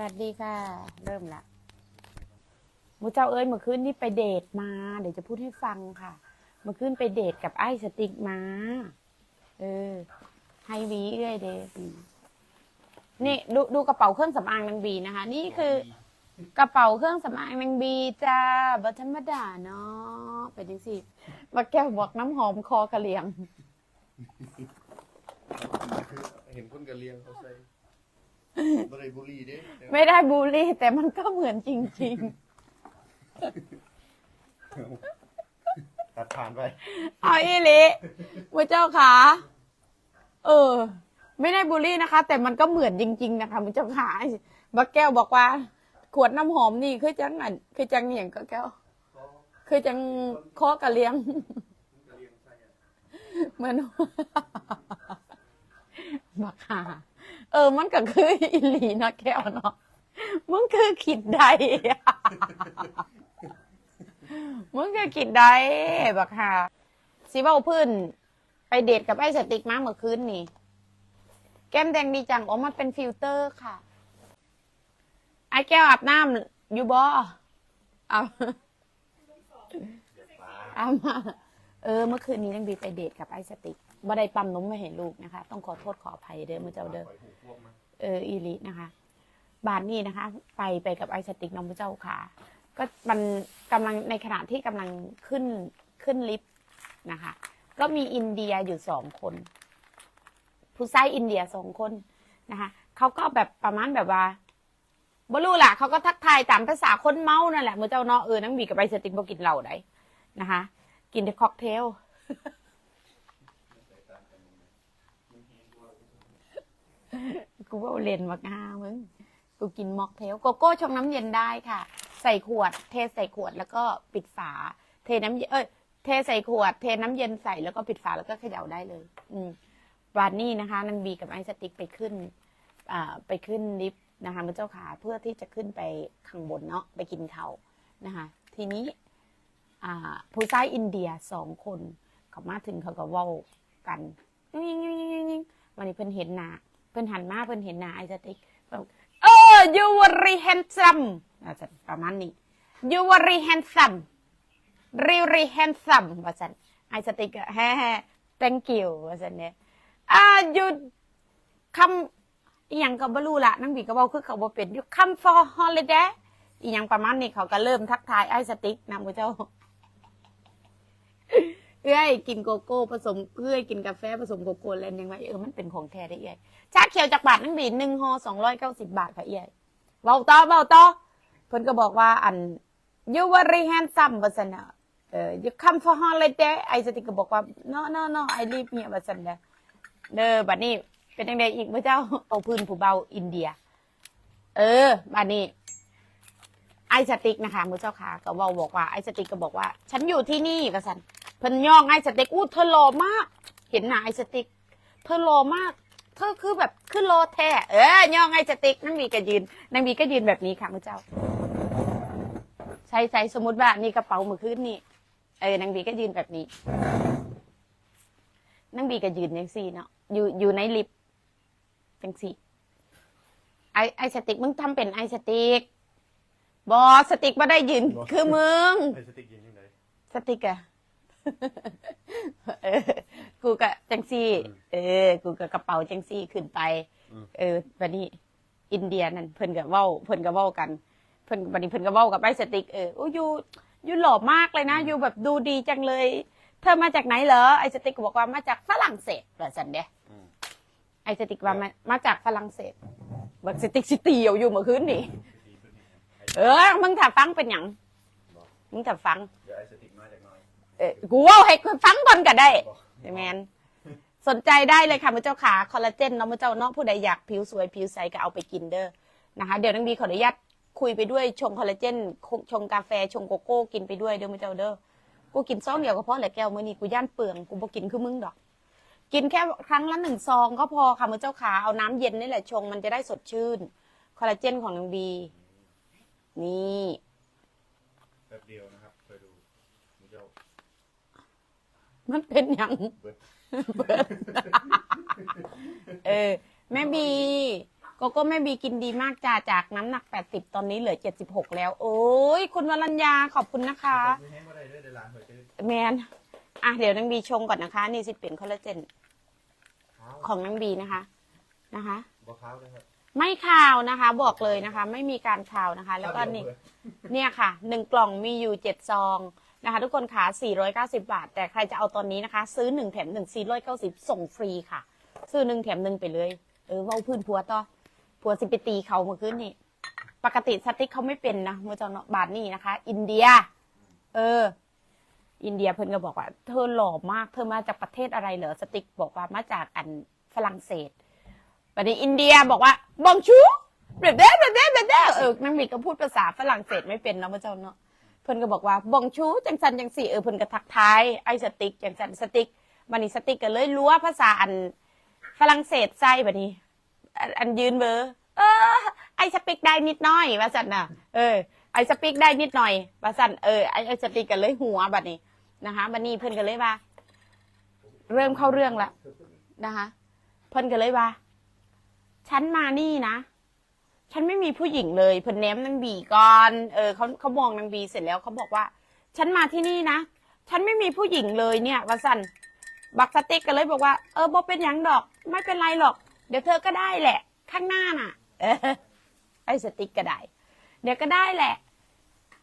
วัสดีค่ะ เริ่มละมูเจ้าเอ้ยเมื่อคืนนี่ไปเดทมา เดี๋ยวจะพูดให้ฟังค่ะ เมื่อคืนไปเดทกับไอ้สติกมา เออ ให้วีเอ้ยเดทนี่ดูดูกระเป๋าเครื่องสำอางนางบีนะคะ นี่คือกระเป๋าเครื่องสำอางนางบีจ้าบัธรรมดาเนาะเป็นยังสิมาแก้วบอกน้ำหอมคอกระเลียง เห็นคนกระเลียงเขาใส่ บริบุรีเด้ไม่ได้บูลลี่ แต่มันก็เหมือนจริง ตัดผ่านไป ๆ เอาอีหลิพระเจ้าค่ะเออ ไม่ได้บูลลี่นะคะ แต่มันก็เหมือนจริง ๆ นะคะพระเจ้าค่ะบักแก้วบอกว่า ขวดน้ำหอมนี่คือจังอันคือจังเหนียงก็แก้ว คือจังคอกระเลียง เหมือน บักค่ะ เออ มันก็คืออีหลีนะแก้วเนาะมันคือขิดใดมึงก็คิดได้บักค่ะสิเบ้าพื้น ไปเดทกับไอ้สติกมาเมื่อคืนนี่ แก้มแดงดีจัง อ๋อ มันเป็นฟิลเตอร์ค่ะ ไอ้แก้วอาบน้ำอยู่บ่เอาเอามา เออ เมื่อคืนนี้นังบีไปเดทกับไอ้สติก บ่ได้ปั๊มนมมาเห็นลูกนะคะ ต้องขอโทษขออภัยเด้อมื่อเจ้าเด้อเอออีลินะคะ บานนี่นะคะ ไปไปกับไอสติกน้องพระเจ้าค่ะ ก็มันกำลังในขณะที่กำลังขึ้นขึ้นลิฟต์นะคะ ก็มีอินเดียอยู่สองคน ผู้ชายอินเดียสองคนนะคะเขาก็แบบประมาณแบบว่าบรู้ล่ะเขาก็ทักทายตามภาษาคนเมานั่นแหละเมื่อเจ้าเนาะเออนังบีกับไอสติกบอกินเหล้าได้นะคะ กินแต่ค็อกเทล กูว่าเลนมากามึงกูกินม็อกเทลโกโก้ชงน้ำเย็นได้ค่ะ ใส่ขวด เทใส่ขวดแล้วก็ปิดฝา เทน้ำเย็นเอ้ยเทใส่ขวด เทน้ำเย็นใส่แล้วก็ปิดฝาแล้วก็เขย่าได้เลย อืมวันนี้นะคะนางบีกับไอสติ๊กไปขึ้นอ่าไปขึ้นลิฟต์นะคะพระเจ้าขาเพื่อที่จะขึ้นไปข้างบนเนาะไปกินเขานะคะ ทีนี้อ่าผู้ชายอินเดียสองคนเขามาถึงเขาก็เว้ากันยิงยิงยิงยิงยิงวันนี้เพิ่นเห็นหน้า เพิ่นหันมาเพิ่นเห็นหน้าไอซ์สติ๊กบอกเออ you very handsome อาจารย์ประมาณนี้ you very handsome really handsome ว่าจันไอสติกแฮ่ thank you ว่าจันเนี่ยอ่า you come อีหยังก็บ่รู้ละนังบีก็บอกคือเขาบ่เป็น you come for holiday อีหยังประมาณนี้เขาก็เริ่มทักทายไอสติกนะมือเจ้า เอ้ยกินโกโก้ผสมเอ้ยกินกาแฟผสมโกโก้แล้วยังไงเออมันเป็นของแท้ได้เอ้ยชาเขียวจากบาทนังบีหนึ่งห่อสองร้อยเก้าสิบบาทค่ะเอ้ยเบาต่อเบาต่อเพิ่นก็บอกว่าอัน you very handsome ว่าซั่นน่ะเออ you come for holiday ไอสติกก็บอกว่า no no no I live here ว่าซั่นเด้อเด้อบัดนี้เป็นจังไดอีกพระเจ้าเอาพื้นผู้เบาอินเดีย เออบัดนี้ไอสติกนะคะมือเจ้าขาก็เว่าบอกว่าไอสติกก็บอกว่า ฉันอยู่ที่นี่ก็สัน เพิ่นย่องไอสติกอู้เธอหล่อมาก เห็นหน้าไอสติกเธอหล่อมากเธอคือแบบคือโลแท้เออย่องไอสติกนั่งมีก็ยืนนั่งมีก็ยืนแบบนี้ค่ะมือเจ้าใส่ใส่สมมติว่านี่กระเป๋ามือขึ้นนี่เออนางบีก็ยืนแบบนี้นางบีก็ยืนยังสี่เนาะอยู่อยู่ในลิฟต์จังสี่ไอไอสติกมึงทำเป็นไอสติกบอสติกมาได้ยืนบ่คือมึงไอ้สติ๊กยิงยังไงสติกอะ เออ กูกะจังซี่ เออ กูกะกระเป๋าจังซี่ขึ้นไป เออวันนี้ อินเดียนั่นเพิ่นกับเว้าเพิ่นกับเว้ากัน เพิ่นวันนี้เพิ่นกับเว้ากับไอ้สติกเออโอ้ยูยูหล่อมากเลยนะยูแบบดูดีจังเลย เธอมาจากไหนเหรอไอ้สติกก็บอกว่ามาจากฝรั่งเศสแบบสันเดะไอ้สติกว่ามามาจากฝรั่งเศสบักสติกสิเตียวอยู่เมื่อคืนนี่เออมึงถ้าฟังเป็นหยังมึงถ้าฟังเดี๋ยวไอ้สติ๊ เออกูเว่าให้ฟังก่อนก็ได้ใช่แมนสนใจได้เลยค่ะมือเจ้าขาคอลลาเจนเนาะมือเจ้าเนาะผู้ใดอยากผิวสวยผิวใสก็เอาไปกินเด้อนะคะ เดี๋ยวนังบีขออนุญาตคุยไปด้วยชงคอลลาเจนชงกาแฟชงโกโก้กินไปด้วยเด้อมือเจ้าเด้อกูกินซองเดียวก็พอแหละแก้วมื้อนี้กูย่านเปลืองกูบ่กินคือมึงดอก กินแค่ครั้งละหนึ่งซองก็พอค่ะมือเจ้าขาเอาน้ำเย็นนี่แหละชงมันจะได้สดชื่นคอลลาเจนของนางบี นี่ แป๊บเดียวนะครับเคยดูมึงเจ้า มันเป็นอย่างเบิดเออ แม่บีโกโก้แม่บีกินดีมากจ้าจากน้ำหนัก 80 ตอนนี้เหลือ 76 แล้ว โอ้ยคุณวรัญญาขอบคุณนะคะไม่ให้บ่ได้เด้อเดี๋ยวหลานเพิ่นจะแมนอะเดี๋ยวนางบีชงก่อนนะคะ นี่สิเป็นคอลลาเจนขาวของนางบีนะคะ นะคะบ่ขาวนะครับไม่คาวนะคะ บอกเลยนะคะ ไม่มีการคาวนะคะ แล้วก็นี่ เนี่ยค่ะหนึ่งกล่องมีอยู่เจ็ดซอง นะคะทุกคนขา490 บาท แต่ใครจะเอาตอนนี้นะคะ ซื้อหนึ่งแถมหนึ่ง490 ส่งฟรีค่ะ ซื้อหนึ่งแถมหนึ่งไปเลย เออเว้าพื้นผัวต่อผัวสิไปตีเขาเมื่อคืนนี่ ปกติสติ๊กเขาไม่เป็นนะเมื่อเจ้าเนาะบาทนี่นะคะ อินเดีย เออ อินเดียเพิ่นก็บอกว่า เธอหล่อมาก เธอมาจากประเทศอะไรเหรอ สติ๊กบอกว่ามาจากอันฝรั่งเศสวันนี้อินเดียบอกว่าบองชูเบบเด้เบบเด้เบบเด้เออนังมีก็พูดภาษาฝรั่งเศสไม่เป็นนะเมื่อเจ้าเนาะ พิ่นก็บอกว่าบองชูจังสันจังสี่เออเพิ่นก็ทักทายไอ้สติกจังสันสติกวันนี้สติกก็เลยรู้วาภาษาอันฝรั่งเศสใส่บัดนี้อันยืนเบอร์เออ ไอสปิกได้นิดหน้อยว่าสันน่ะ เออ ไอสปิกได้นิดหน่อยว่าสันเออไอไอสปิกกันเลยหัวบัดนี้นะคะบัดนี้เพิ่นกันเลยว่า เริ่มเข้าเรื่องละนะคะ เพิ่นกันเลยว่า ฉันมานี่นะ ฉันไม่มีผู้หญิงเลยเพิ่นแนมนางบีก่อนเออเขาเขามองนางบีเสร็จแล้วเขาบอกว่า ฉันมาที่นี่นะ ฉันไม่มีผู้หญิงเลยเนี่ยว่าสันบักสติกกันเลยบอกว่าเออบ่เป็นหยังดอก ไม่เป็นไรหรอก เดี๋ยวเธอก็ได้แหละ ข้างหน้าน่ะ เออไอ้สติ๊กก็ได้ เดี๋ยวก็ได้แหละ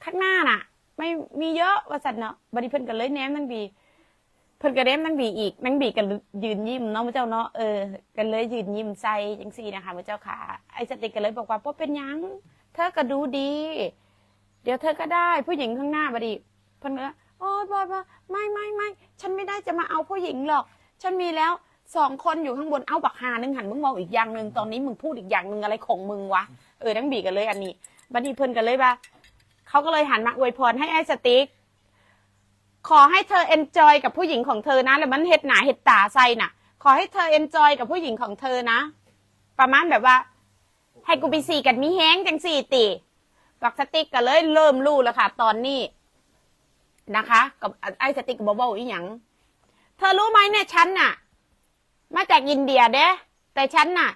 ข้างหน้าน่ะ ไม่มีเยอะว่าสันเนาะบดีเพิ่นกันเลยแนมนางบี พิ่นก็เด้มนางบีอีกนางบีกันยืนยิ้มเนาะพระเจ้าเนาะเออกันเลยยืนยิ้มใส่จังซี่นะคะพระเจ้าค่ะไอ้สติกก็เลยบอกว่าบ่เป็นหยังเธอก็ดูดี เดี๋ยวเธอก็ได้ ผู้หญิงข้างหน้าบดีเพิ่นก็โอ้ยบอยบอยไม่ไม่ไม่ฉันไม่ได้จะมาเอาผู้หญิงหรอก ฉันมีแล้วสองคนอยู่ข้างบนเอาบักหาหนึ่งหันมึงมองอีกอย่างหนึ่งตอนนี้มึงพูดอีกอย่างหนึ่งอะไรของมึงวะเออนางบีกันเลยอันนี้บัดนี้เพิ่นกันเลยว่าเขาก็เลยหันมาอวยพรให้ไอ้สติ๊ก ขอให้เธอเอนจอยกับผู้หญิงของเธอนะแล้วมันเห็ดหนาเห็ดตาใส่น่ะ ขอให้เธอเอนจอยกับผู้หญิงของเธอนะ ประมาณแบบว่า ให้กูไปสี่กันมีแห้งจังสี่ตีบักสติกก็เลยเริ่มรู้แล้วค่ะ ตอนนี้นะคะ กับไอ้สติกกับเบาๆอีหยังเธอรู้ไหมเนี่ยฉันน่ะ มาจากอินเดียเด้แต่ฉันน่ะ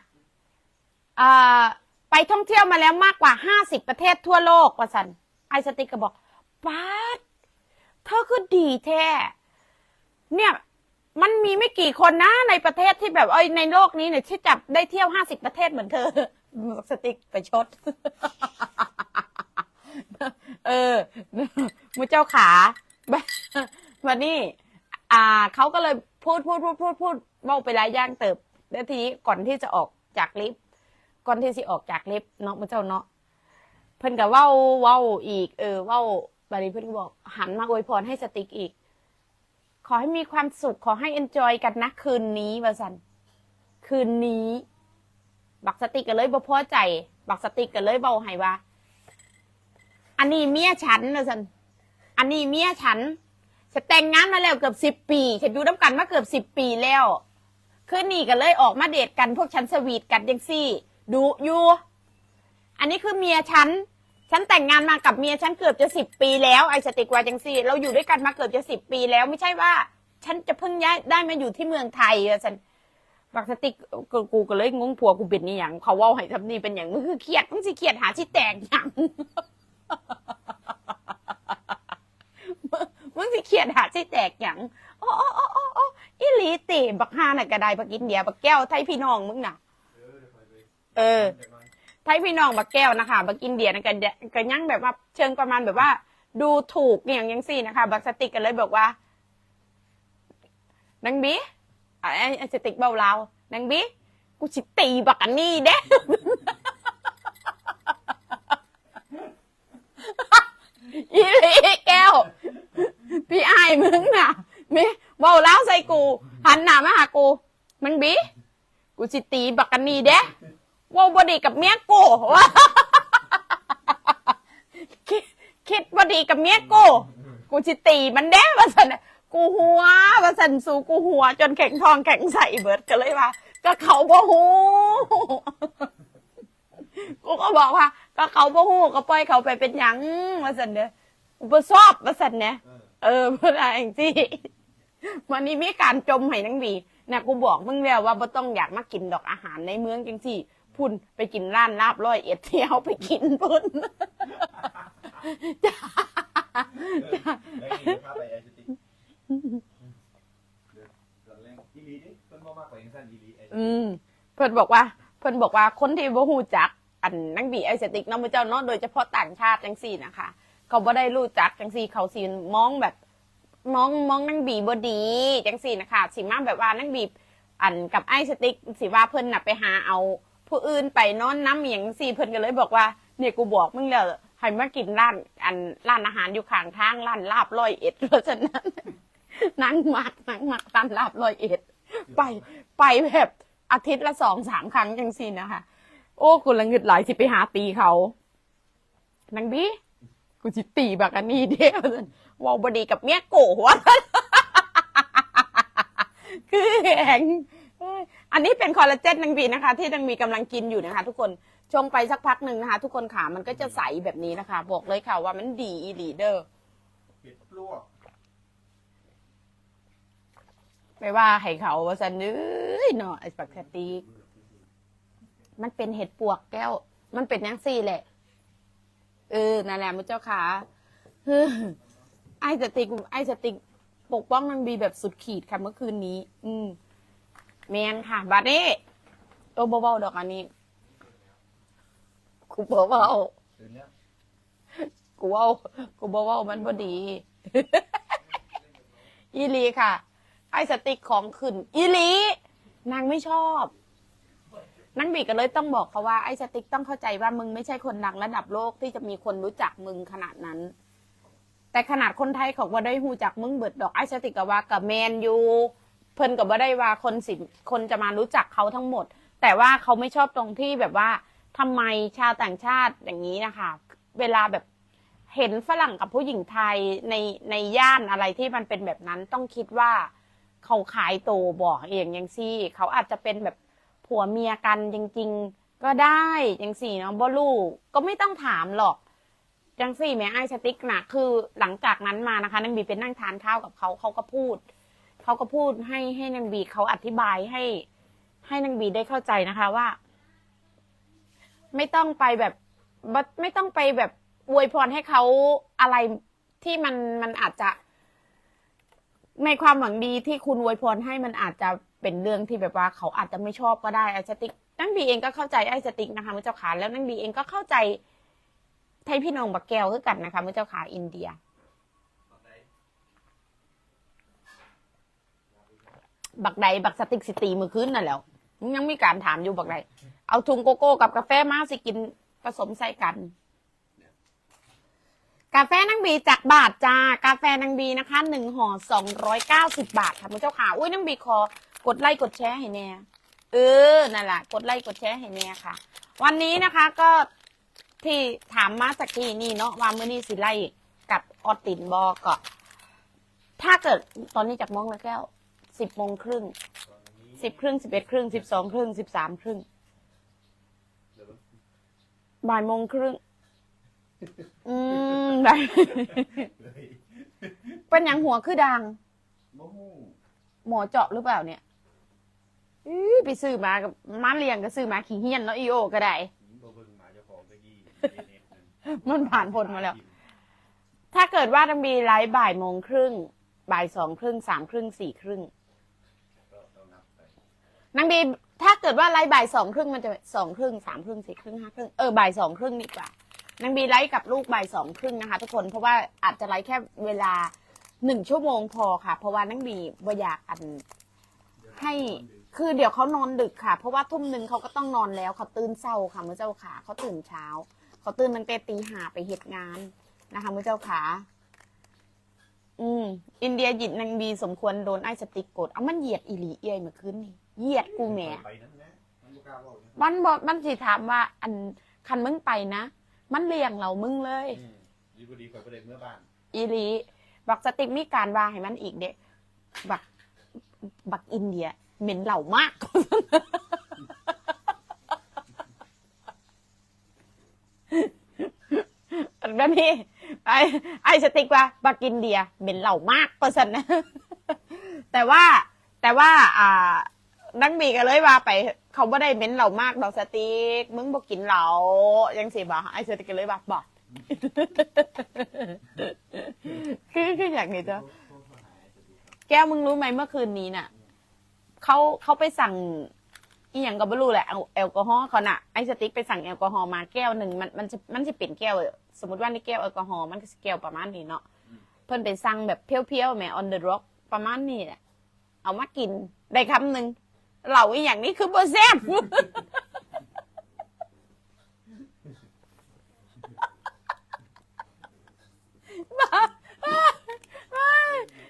เออไปท่องเที่ยวมาแล้วมากกว่าห้าสิบประเทศทั่วโลกว่าสันไอ้สติกก็บอกป้าด เธอคือดีแท้ เนี่ยมันมีไม่กี่คนนะในประเทศที่แบบเอ้ยในโลกนี้เนี่ยที่จับได้เที่ยวห้าสิบประเทศเหมือนเธอ สติ๊กไปชด เออมุเจ้าขาวันนี้อ่าเขาก็เลยพูดพูดพูดพูดพูดเบ้าไปหลายย่างเติบ แล้วทีนี้ก่อนที่จะออกจากลิฟต์ก่อนที่จะออกจากลิฟต์เนาะมุเจ้าเนาะเพิ่นก็เว้าเว้าอีก เออเว้า บารีเพิ่อนก็บอกหันมาอวยพรให้สติกอีก ขอให้มีความสุขขอให้เอนจอยกันนะคืนนี้ว่าสันคืนนี้ บักสติ๊กก็เลยบ่พอใจ บักสติ๊กก็เลยเบาให้ว่า อันนี้เมียฉันว่าสันอันนี้เมียฉันจะแต่งงานมาแล้วเกือบสิบปีฉันอยู่น้ำกันมาเกือบสิบปีแล้วคืนนี้ก็เลยออกมาเดทกันพวกฉันสวีทกันยังซี่ดูอยู่อันนี้คือเมียฉัน ฉันแต่งงานมากับเมียฉันเกือบจะสิบปีแล้วไอสติกวาจังซี่ เราอยู่ด้วยกันมาเกือบจะสิบปีแล้วไม่ใช่ว่า ฉันจะเพิ่งย้ายได้มาอยู่ที่เมืองไทยอะฉันบักสติกกูก็เลยงงผัวกูเป็นนี่อย่างเขาว่าให้ทำนี่เป็นอย่างมึงคือเครียดมึงสิเครียดหาที่แตกอย่างมึงสิเครียดหาที่แตกอย่างโอ้โอ้โอ้โอ้โอ้อีหลีติบักฮาน่ะกระไดบักอินเดียบักแก้วไทยพี่น้องมึงน่ะ เออ ไทยพี่น้องบักแก้วนะคะบักอินเดียนะกันกันยังแบบว่าเชิงประมาณแบบว่า ดูถูกอย่างยังสี่นะคะ บักสติกกันเลยบอกว่านังบีอะไอ้สติกเบาเรานังบีกูสิตีบักอันนี้เด้อีหลีแก้ว พี่ไอ้มึงน่ะมีเบาเล้าใส่กู หันหน้ามาหากู มันบีกูสิตีบักอันนี้เด้ ว่าบดีกับเมียกูว่าคิดคิดบดีกับเมียกูกูสิตีมันเด้ว่าสันน่ะกูหัวว่าสันสูกูหัว จนแข็งทองแข็งใส่เบิดก็เลยว่า ก็เขาบ่หูกูก็บอกว่า ก็เขาบ่หูก็ปล่อยเขาไปเป็นหยังว่าสันเด้อกูบ่ชอบว่าสันเนี่ยเออเพื่อนอะไรที่วันนี้มีการจมให้นังบีนะกูบอกมึงแล้วว่าบ่ต้องอยากมากินดอกอาหารในเมืองจังสี่ พุ่นไปกินร้านลาบร้อยเอ็ดเที่ยวไปกินพุ่นจ้าแล้วนี่พาไปไอซิติเดือนแรกอีลีนี่เพิ่นบ่มากกว่ายังสั้นอีลีไอซิอืมเพิ่นบอกว่า เพิ่นบอกว่าคนที่บ่ฮู้จัก อันนังบีไอสติกเนาะมื้อเจ้าเนาะโดยเฉพาะต่างชาติจังซี่นะคะ เขาบ่ได้รู้จักจังซี่เขาสิมองแบบมองมองนังบีบ่ดีจังซี่นะคะสิมาแบบว่านังบีอันกับไอสติกสิว่าเพิ่นน่ะไปหาเอา ผู้อื่นไปนอนน้ำอหย่างซี่เพิ่นก็เลยบอกว่าเนี่ยกูบอกมึงแล้วให้มากินร้านอันร้านอาหารอยู่ข้างทางร้านลาบร้อยเอ็ดเพราะฉะนั้นนั่งมักนั่งมักร้านลาบร้อยเอ็ด ไปไปแบบอาทิตย์ละสองสามครั้งจังสินะคะ โอ้กูละเงิดหลายสิไปหาตีเขานางบีกูสิตีบักอันนี้เดียวเวาบดีกับเมียโกหัวคือแหง อ้ยอันนี้เป็นคอลลาเจนนางบีนะคะ ที่นางบีกำลังกินอยู่นะคะ ทุกคนชงไปสักพักหนึ่งนะคะ ทุกคนขามันก็จะใสแบบนี้นะคะบอกเลยค่ะว่ามันดีอีหลีเดอร์เผ็ดลวกไม่ว่าให้เขาว่าสันเอ้ยเนาะไอ้ปกติมันเป็นเห็ดปวกแก้ว มันเป็นยังซี่แหละ เออนั่นแหละมุเจ้าขาเฮ้อไอ้สติกไอ้สติกปกป้องนางบีแบบสุดขีดค่ะเมื่อคืนนี้ อืม แมนค่ะ บัดนี้โอ้เบาๆดอกอันนี้ กูเบาตื่นแล้วๆกูเว่ากูเบาๆมันพอดี อีหลีค่ะ ไอ้สติกของขึ้น อีหลี นางไม่ชอบนางบีก็เลยต้องบอกเขาว่าไอ้สติกต้องเข้าใจว่ามึงไม่ใช่คนดังระดับโลกที่จะมีคนรู้จักมึงขนาดนั้น แต่ขนาดคนไทยเขาก็ได้หูจักมึงเบิดดอกไอ้สติกก็ว่ากับแมนอยู่ เพิ่นก็บ่ได้ว่าคนสิคนจะมารู้จักเขาทั้งหมด แต่ว่าเขาไม่ชอบตรงที่แบบว่าทำไมชาวต่างชาติอย่างนี้นะคะ เวลาแบบเห็นฝรั่งกับผู้หญิงไทยในในย่านอะไรที่มันเป็นแบบนั้นต้องคิดว่าเขาขายโตวบอกเองยังซี่ เขาอาจจะเป็นแบบผัวเมียกันจริง ๆ ก็ได้ยังสี่เนาะบ่ลูกก็ไม่ต้องถามหรอกจังสี่แม่ไอ้สติ๊กนะคือหลังจากนั้นมานะคะนางบีเป็นนั่งทานข้าวกับเขาเขาก็พูด เขาก็พูดให้ให้นางบีเขาอธิบายให้ ให้นางบีได้เข้าใจนะคะว่า ไม่ต้องไปแบบไม่ต้องไปแบบอวยพรให้เขาอะไรที่มันมันอาจจะ ในความหวังดีที่คุณอวยพรให้มันอาจจะเป็นเรื่องที่แบบว่าเขาอาจจะไม่ชอบก็ได้ไอ้สติกนั่งบีเองก็เข้าใจไอ้สติกนะคะมือเจ้าขาแล้วนั่งบีเองก็เข้าใจไทยพี่น้องบักแก้วคือกันนะคะมือเจ้าขาอินเดีย บักใดบักสติกสิตีมือคืนนั่นแหล้วยังมีการถามอยู่บักใดเอาถุงโกโก้กับกาแฟมาสิกินผสมใส่กัน กาแฟนางบีจากบาทจ้ากาแฟนางบีนะคะหนึ่งห่อสองร้อยเก้าสิบาทค่ะคุณเจ้าขาอุ้ยนางบีขอกดไลค์กดแชร์ให้แน่เออนั่นแหละกดไลค์กดแชร์ให้แน่ค่ะ วันนี้นะคะก็ที่ถามมาจากที่นี่เนาะว่ามื่อนี้สิไล่กับออตินบอก็ถ้าเกิดตอนนี้จากโมงแล้วแก้ว สิบโมงครึ่งสิบครึ่งสิบเอ็ดครึ่งสิบสองครึ่งสิบสามครึ่งบ่ายโมงครึ่งอืมได้เฮ้ยเป็นยังหัวคือดังหมอเจาะหรือเปล่าเนี่ยอือไปซื้อมากับมาเลี้ยงก็ซื้อมาขี้เฮียนเนาะอีโอก็ได้มันผ่านพ้นมาแล้ว ถ้าเกิดว่าต้องมีไลฟ์บ่ายโมงครึ่งบ่ายสองครึ่งสามครึ่งสี่ครึ่ง นางบีถ้าเกิดว่าไลฟ์บ่ายสองครึ่งมันจะสองครึ่งสามครึ่งสี่ครึ่งห้าครึ่งเออบ่ายสองครึ่งดีกว่านางบีไลฟ์กับลูกบ่ายสองครึ่งนะคะ ทุกคนเพราะว่าอาจจะไลฟ์แค่เวลาหนึ่งชั่วโมงพอค่ะ เพราะว่านางบีบ่อยากอันให้คือเดี๋ยวเขานอนดึกค่ะ เพราะว่าทุ่มหนึ่งเขาก็ต้องนอนแล้วเขาตื่นเศร้าค่ะมือเจ้าขาเขาตื่นเช้าเขาตื่นตั้งแต่ตีห้าไปเหตุงานนะคะมือเจ้าขาอืมอินเดียหยิดนางบีสมควรโดนไอ้สติกกดเอามันเหยียดอีหลีเอ้ยเมื่อคืนนี่ เหยียดกูแหม่ไปนั่นนะมันบ่กล้าเว้านะมันบอกมันสิถามว่า อันคันมึงไปนะมันเลี้ยงเรามึงเลยอืมดีบ่ดีข่อยบ่ได้เมื่อบ้าน อีหลีบักสติ๊กมีการว่าให้มันอีกเด็บักบักอินเดีย เหม็นเหล่ามากแล้วนี่ไอไอสติ๊กว่าบักอินเดีย เหม็นเหล่ามากเปอร์เซ็นต์นะแต่ว่าแต่ว่าอ่า นักบีก็เลยว่าไป เขาบ่ได้เม้นเรามากดอกสติ๊กมึงบอกกินเหล้ายังสิบ่ไอ้สติกก็เลยบอกบอกคือคืออย่างนี้จ้ะแก้วมึงรู้ไหมเมื่อคืนนี้น่ะเขาเขาไปสั่งอีหยังก็ไม่รู้แหละเอาแอลกอฮอล์เขาน่ะไอ้สติ๊กไปสั่งแอลกอฮอล์มาแก้วหนึ่งมันมันจะมันจะเปลี่ยนแก้ว สมมติว่านี่แก้วแอลกอฮอล์มันก็แก้วประมาณนี้เนาะเพิ่นไปสั่งแบบเพี้ยวๆแหม on the rock ประมาณนี้แหละเอามากินได้คำหนึ่ง เหล่าอีอย่างนี้คือโบแซ่บ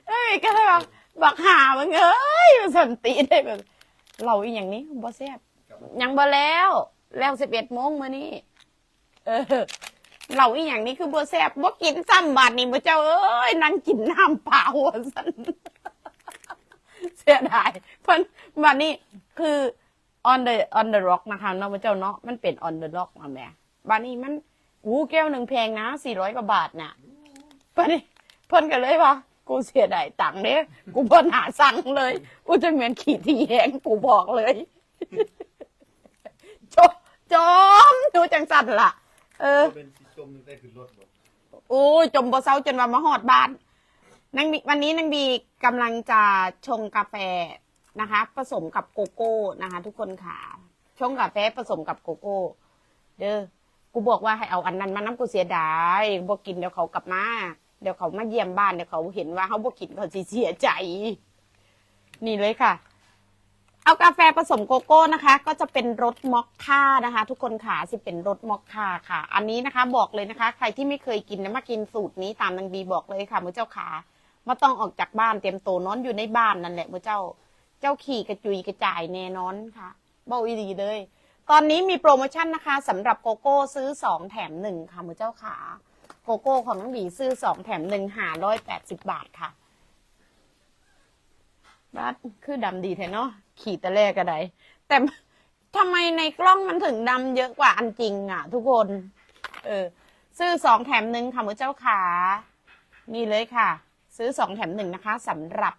เอ้ยก็เลยบอกบอกหามึงเอ้ยมันตีได้แบบเราอีอย่างนี้บ่แซ่บยังบ่แล้ว แล้วสิบเอ็ดโมงมานี่เออเราอีอย่างนี้คือบ่แซ่บบ่กินซ้ำบาทนี่บ่เจ้าเอ้ยนั่งกินน้ำเปล่าว่าสัน เสียดายเพิ่นบาทนี้คือ on the on the rock นะคะเนาะบ่เจ้าเนาะมันเป็น on the rock มาแหม่บาทนี้มันอู้แก้วหนึ่งแพงนะสี่ร้อยกว่าบาทน่ะเพิ่นนี่เพิ่นกันเลยว่ากูเสียดายตังค์เด้กูเพิ่นหาสั่งเลยกูจะเหมือนขี่ทีแหงกูบอกเลยจมจมดูจังสันล่ะ เออ เป็นสีส้มนึงได้ขึ้นรถบ่โอ้ยจมบ่เซาจนว่ามาหอดบ้าน นางบีวันนี้นางบีกำลังจะชงกาแฟนะคะ ผสมกับโกโก้นะคะ ทุกคนค่ะชงกาแฟผสมกับโกโก้ เด้อกูบอกว่าให้เอาอันนั้นมาน้ำกูเสียดายบ่กินเดี๋ยวเขากลับมาเดี๋ยวเขามาเยี่ยมบ้านเดี๋ยวเขาเห็นว่าเขาบ่กินเขาเสียใจ นี่เลยค่ะ เอากาแฟผสมโกโก้นะคะ ก็จะเป็นรสมอคค่านะคะ ทุกคนค่ะสิเป็นรสมอคค่าค่ะ อันนี้นะคะ บอกเลยนะคะ ใครที่ไม่เคยกินนะมากินสูตรนี้ตามนางบีบอกเลยค่ะมือเจ้าขา มาต้องออกจากบ้านเตรียมตัวนอนอยู่ในบ้านนั่นแหละมือเจ้า เจ้าขี่กระจุยกระจายแน่นอนค่ะเบาอีดีเลย ตอนนี้มีโปรโมชั่นนะคะสำหรับโกโก้ซื้อสองแถมหนึ่งค่ะมือเจ้าขาโกโก้ของน้องบีซื้อสองแถมหนึ่งหาร้อยแปดสิบบาทค่ะบัดคือดำดีแท้เนาะขี่ตะแรกก็ไดแต่ทำไมในกล้องมันถึงดำเยอะกว่าอันจริงอะ ทุกคน เออ ซื้อสองแถมหนึ่งค่ะมือเจ้าขานี่เลยค่ะ ซื้อสองแถมหนึ่งนะคะสำหรับ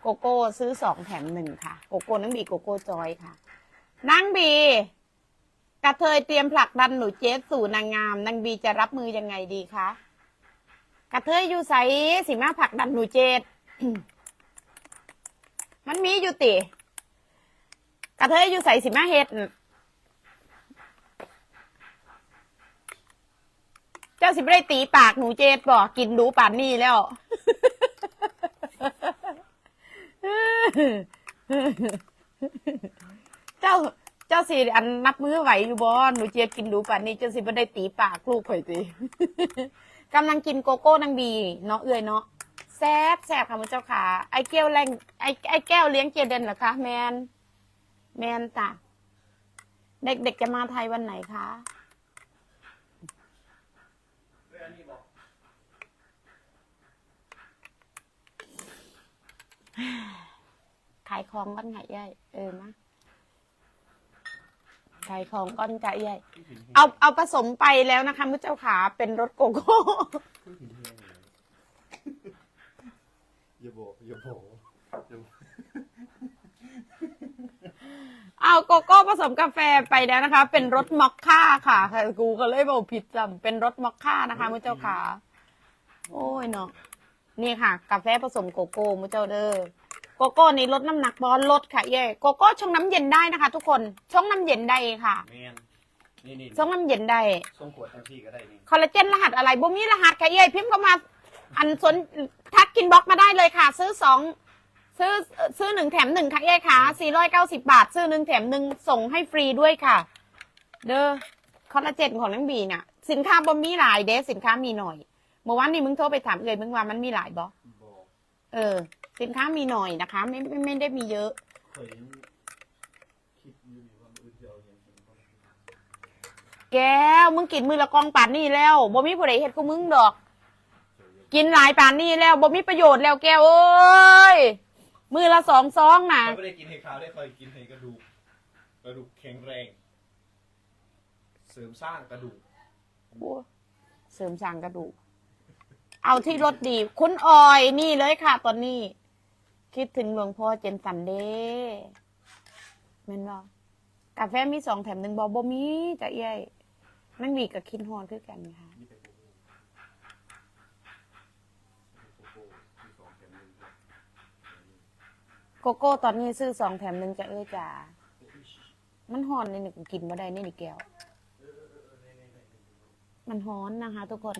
โกโก้ซื้อสองแถมหนึ่งค่ะ โกโก้นังบีโกโก้จอยค่ะนางบี กระเทยเตรียมผลักดันหนูเจสสู่นางงามนางบีจะรับมือยังไงดีคะกระเทยอยู่ใสสิมาผลักดันหนูเจสมันมีอยู่ติ กระเทยอยู่ใส่สิมาเฮ็ดเจ้าสิไม่ได้ตีปากหนูเจดบอกกินดูป่านนี้แล้ว เจ้าเจ้าสิอันนับมือไหวอยู่บ่หนูเจดกินดูป่านนี้เจ้าสิไม่ได้ตีปากลูกข่อยสิกำลังกินโกโก้นางบีเนาะเอื่อยเนาะแซบแซบค่ะมุเจ้าขาไอ้แก้วแรงไอ้ไอ้แก้วเลี้ยงเจเดนเหรอคะแมนแมนจ้ะเด็กๆจะมาไทยวันไหนคะ ขายของก้อนไงยัยเออมาขายของก้อนไก่ยัยเอาเอาผสมไปแล้วนะคะมุณเจ้าขาเป็นรสโกโก้อย่าบอกอย่าบอกอย่าบอกเอาโกโก้ผสมกาแฟไปแล้วนะคะ เป็นรสมอคค่าค่ะค่ะกูก็เลยบอกผิดจำเป็นรสมอคค่านะคะมุเจ้าขาโอ้ยเนาะ นี่ค่ะ กาแฟผสมโกโก้มุเจ้าเด้อโกโก้นี่ลดน้ำหนักบอลลดค่ะเย่โกโก้ชงน้ำเย็นได้นะคะ ทุกคนชงน้ำเย็นได้ค่ะแมนนี่นี่ชงน้ำเย็นได้ส่งขวดทังที่ก็ได้นี่คอลลาเจนรหัสอะไรบ่มีรหัสค่ะเย่พิมพ์เข้ามา อันสนทักกินบล็อกมาได้เลยค่ะ ซื้อสองซื้อซื้อหนึ่งแถมหนึ่งค่ะเย่ค่ะสี่ร้อยเก้าสิบาท ซื้อหนึ่งแถมหนึ่งส่งให้ฟรีด้วยค่ะ เด้อคอลลาเจนของนังบีเนี่ยสินค้าบ่มีหลายเด้สินค้ามีหน่อย เมื่อวานนี้มึงโทรไปถามเลยมึงว่ามันมีหลายบ่บอกเออ สินค้ามีหน่อยนะคะ ไม่ไม่ไม่ได้มีเยอะข่อยยังคิดอยู่นี่ว่ามื้อเดียวยังกินบ่ได้แก้วมึงกินมือละกองป่านนี่แล้วบ่มีผู้ใดเฮ็ดกูมึงดอก กินหลายป่านนี่แล้วบ่มีประโยชน์แล้วแก้วเอ้ยมือละสองซองน่ะเขาไม่ได้กินให้ขาวได้คอยกินให้กระดูกกระดูกแข็งแรง เสริมสร้างกระดูกเสริมสร้างกระดูก เอาที่รสดี คุณออยนี่เลยค่ะตอนนี้ คิดถึงหลวงพ่อเจนสันเด้แม่นบ่กาแฟมีสองแถมหนึ่งบอบมีจะเอี้ยนั่งบีกับคินฮอนคือกันค่ะโกโก้ตอนนี้ซื้อสองแถมหนึ่งจะเอ้ยจ๋ามันฮอนนี่นี่กูกินมาได้นี่นี่แก้ว มันฮ้อนนะคะทุกคน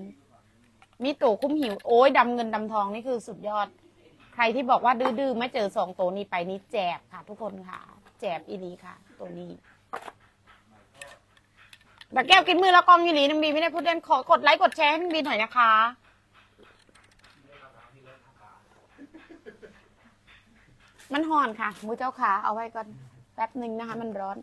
มีตู่คุ้มหิว โอ้ยดำเงินดำทองนี่คือสุดยอด ใครที่บอกว่าดื้อๆไม่เจอสองตัวนี้ไปนี่แจกค่ะ ทุกคนค่ะ แจกอีนีค่ะ ตัวนี้แต่แก้วกินมือแล้วกองอยู่นี่น้ำบีไม่ได้พูดเล่นขอกดไลค์กดแชร์ให้น้ำบีหน่อยนะคะ มันห่อนค่ะมูเจ้าขาเอาไว้ก่อนแป๊บหนึ่งนะคะ มันร้อน